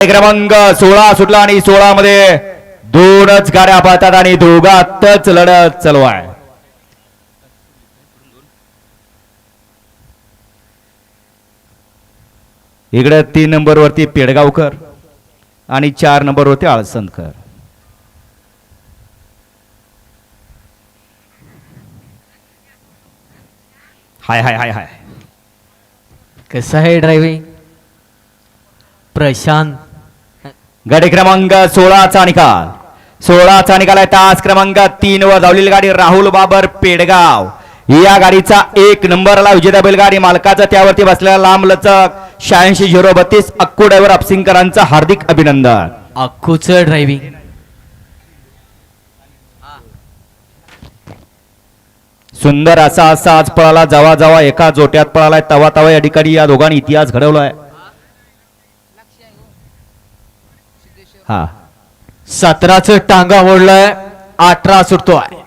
क्रमांक सोळा सुटला आणि सोळा मध्ये दोनच गाड्या पाहतात आणि दोघातच लढत चालू आहे. इकडे तीन नंबर वरती पेडगावकर आणि चार नंबर वरती आळसंदकर हाय हाय हाय हाय. कसं आहे ड्रायव्हिंग प्रशांत. गाडी क्रमांक सोळाचा निकाल. सोळाचा निकाल आहे. तास क्रमांक तीन वर धावलेली गाडी राहुल बाबर पेडगाव. या गाडीचा एक नंबरला विजेता बैलगाडी मालकाचा त्यावरती बसलेला लांब लचक शहाऐंशी झिरो बत्तीस अक्को ड्रायव्हर अपसिंगकरांचं हार्दिक अभिनंदन. अक्कूचं ड्रायव्हिंग सुंदर असा असा आज पळाला. जवा जवा एका जोट्यात पळालाय. तवा तवा या ठिकाणी या दोघांनी इतिहास घडवलाय. हा. सतराचं टांगा ओढलंय अठरा सुटतोय.